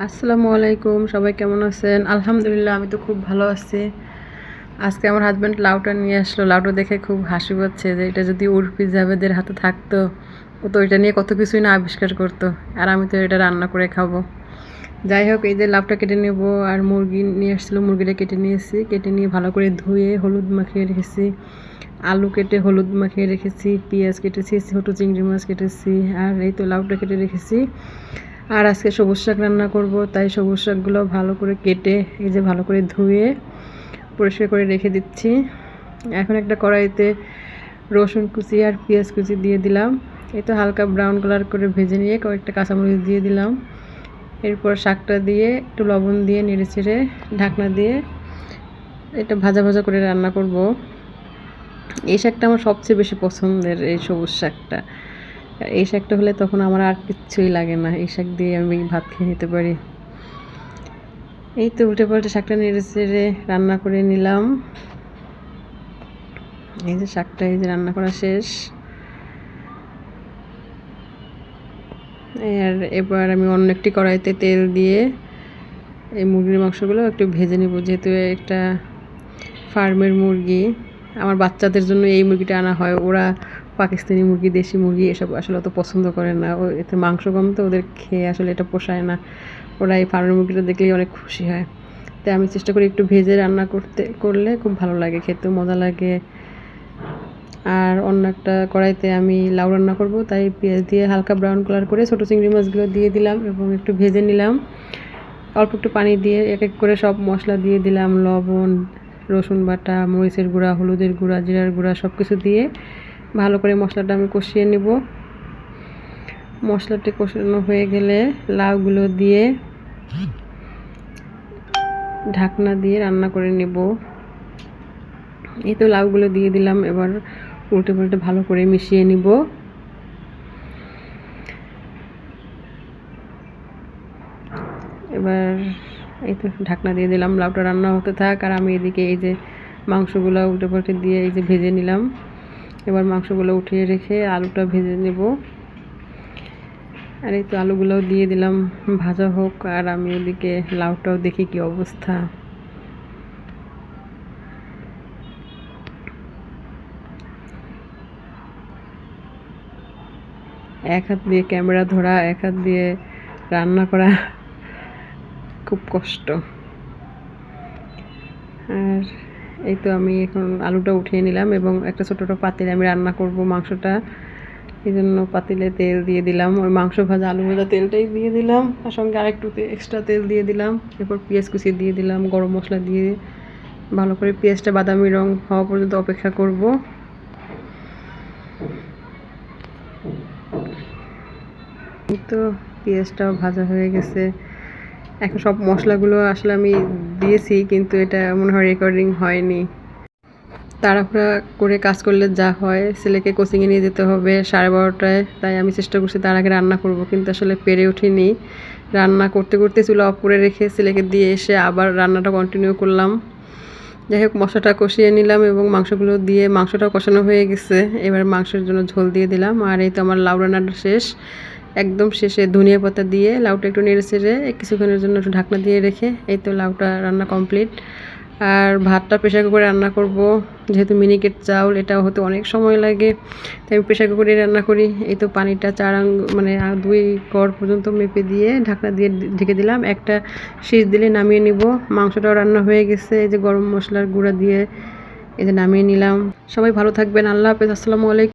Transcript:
আসসালামু আলাইকুম, সবাই কেমন আছেন? আলহামদুলিল্লাহ, আমি তো খুব ভালো আছি। আজকে আমার হাজব্যান্ড লাউটা নিয়ে আসলো। লাউটা দেখে খুব হাসি পাচ্ছে যে এটা যদি উর্ফি জাভেদের হাতে থাকতো, ও তো এটা নিয়ে কত কিছুই না আবিষ্কার করতো। আর আমি তো এটা রান্না করে খাব। যাই হোক, এই যে লাউটা কেটে নেব আর মুরগি নিয়ে আসছিল, মুরগিটা কেটে নিয়েছি। কেটে নিয়ে ভালো করে ধুয়ে হলুদ মাখিয়ে রেখেছি। আলু কেটে হলুদ মাখিয়ে রেখেছি, পেঁয়াজ কেটেছি, ছোটো চিংড়ি মাছ কেটেছি, আর এই তো লাউটা কেটে রেখেছি। আর আজকে সবুজ শাক রান্না করব, তাই সবুজ শাকগুলো ভালো করে কেটে, এই যে ভালো করে ধুয়ে পরিষ্কার করে রেখে দিচ্ছি। এখন একটা কড়াইতে রসুন কুচি আর পেঁয়াজ কুচি দিয়ে দিলাম। এই তো হালকা ব্রাউন কালার করে ভেজে নিয়ে কয়েকটা কাঁচামরিচ দিয়ে দিলাম। এরপর শাকটা দিয়ে একটু লবণ দিয়ে নেড়ে চেড়ে ঢাকনা দিয়ে এটা ভাজা ভাজা করে রান্না করব। এই শাকটা আমার সবচেয়ে বেশি পছন্দের, এই সবুজ শাকটা। এই শাকটা হলে তখন আমার আর কিচ্ছুই লাগে না। এই শাক দিয়ে আমি ভাত খেয়ে নিতে পারি। এই তো উল্টে পাল্টে শাকটা নেড়ে চেড়ে রান্না করে নিলাম। এই যে শাকটা, এই যে রান্না করা শেষ। আর এবার আমি অন্য একটি কড়াইতে তেল দিয়ে এই মুরগির মাংসগুলো একটু ভেজে নেব। যেহেতু একটা ফার্মের মুরগি, আমার বাচ্চাদের জন্য এই মুরগিটা আনা হয়। ওরা পাকিস্তানি মুরগি, দেশি মুরগি এসব আসলে অত পছন্দ করে না। ও এতে মাংস কম তো ওদের খেয়ে আসলে এটা পোষায় না। ওরা এই ফার্মের মুরগিটা দেখলেই অনেক খুশি হয়। তাই আমি চেষ্টা করি একটু ভেজে রান্না করতে, করলে খুব ভালো লাগে খেতেও মজা লাগে। আর অন্য একটা কড়াইতে আমি লাউ রান্না করব, তাই পেঁয়াজ দিয়ে হালকা ব্রাউন কালার করে ছোটো চিংড়ি মাছগুলো দিয়ে দিলাম এবং একটু ভেজে নিলাম। অল্প একটু পানি দিয়ে এক এক করে সব মশলা দিয়ে দিলাম, লবণ, রসুন বাটা, মরিচের গুঁড়া, হলুদের গুঁড়া, জিরার গুঁড়া সব কিছু দিয়ে। ভালো করে মশলাটা আমি কষিয়ে নিব। মশলাটি কষানো হয়ে গেলে লাউগুলো দিয়ে ঢাকনা দিয়ে রান্না করে নেব। এই তো লাউগুলো দিয়ে দিলাম, এবার উল্টে পাল্টে ভালো করে মিশিয়ে নিব। এবার এই তো ঢাকনা দিয়ে দিলাম, লাউটা রান্না হতে থাক, আর আমি এদিকে এই যে মাংসগুলো উল্টে পাল্টে দিয়ে এই যে ভেজে নিলাম। এবার মাংসগুলো উঠিয়ে রেখে আলুটা ভেজে নেব। আর এই তো আলুগুলোও দিয়ে দিলাম, ভাজা হোক আর আমি ওদিকে লাউটাও দেখি কি অবস্থা। এক হাত দিয়ে ক্যামেরা ধরা, এক হাত দিয়ে রান্না করা খুব কষ্ট। আর এই তো আমি এখন আলুটা উঠিয়ে নিলাম এবং একটা ছোটো ছোটো পাতিলে আমি রান্না করব মাংসটা। এই জন্য পাতিলে তেল দিয়ে দিলাম। ওই মাংস ভাজা, আলু ভাজা তেলটাই দিয়ে দিলাম। তার সঙ্গে আরেকটু এক্সট্রা তেল দিয়ে দিলাম। এরপর পেঁয়াজ কুচিয়ে দিয়ে দিলাম, গরম মশলা দিয়ে। ভালো করে পেঁয়াজটা বাদামি রং হওয়া পর্যন্ত অপেক্ষা করব। তো পেঁয়াজটাও ভাজা হয়ে গেছে। এখন সব মশলাগুলো আসলে আমি দিয়েছি, কিন্তু এটা মনে হয় রেকর্ডিং হয়নি। তাড়াহুড়া করে কাজ করলে যা হয়, ছেলেকে কোচিংয়ে নিয়ে যেতে হবে সাড়ে বারোটায়, তাই আমি চেষ্টা করছি তার আগে রান্না করব, কিন্তু আসলে পেরে উঠিনি। রান্না করতে করতে চুলা অফ করে রেখে ছেলেকে দিয়ে এসে আবার রান্নাটা কন্টিনিউ করলাম। যাই হোক, মশলাটা কষিয়ে নিলাম এবং মাংসগুলো দিয়ে মাংসটাও কষানো হয়ে গেছে। এবার মাংসের জন্য ঝোল দিয়ে দিলাম। আর এই তো আমার লাউ রান্নাটা শেষ। একদম শেষে ধনিয়া পাতা দিয়ে লাউটা একটু নেড়ে চেড়ে কিছুক্ষণের জন্য একটু ঢাকনা দিয়ে রেখে এই তো লাউটা রান্না কমপ্লিট আর ভাতটা প্রেশার কুকারে রান্না করব। যেহেতু মিনিকেট চাউল এটা হতে অনেক সময় লাগে, তাই আমি প্রেশার কুকারে রান্না করি। এই তো পানিটা চার আং মানে দুই কর পর্যন্ত মেপে দিয়ে ঢাকনা দিয়ে ঢেকে দিলাম। একটা শীষ দিলে নামিয়ে নিব। মাংসটাও রান্না হয়ে গেছে। এই যে গরম মশলার গুঁড়া দিয়ে এই যে নামিয়ে নিলাম। সবাই ভালো থাকবেন। আল্লাহ হাফেজ। আসসালামু আলাইকুম।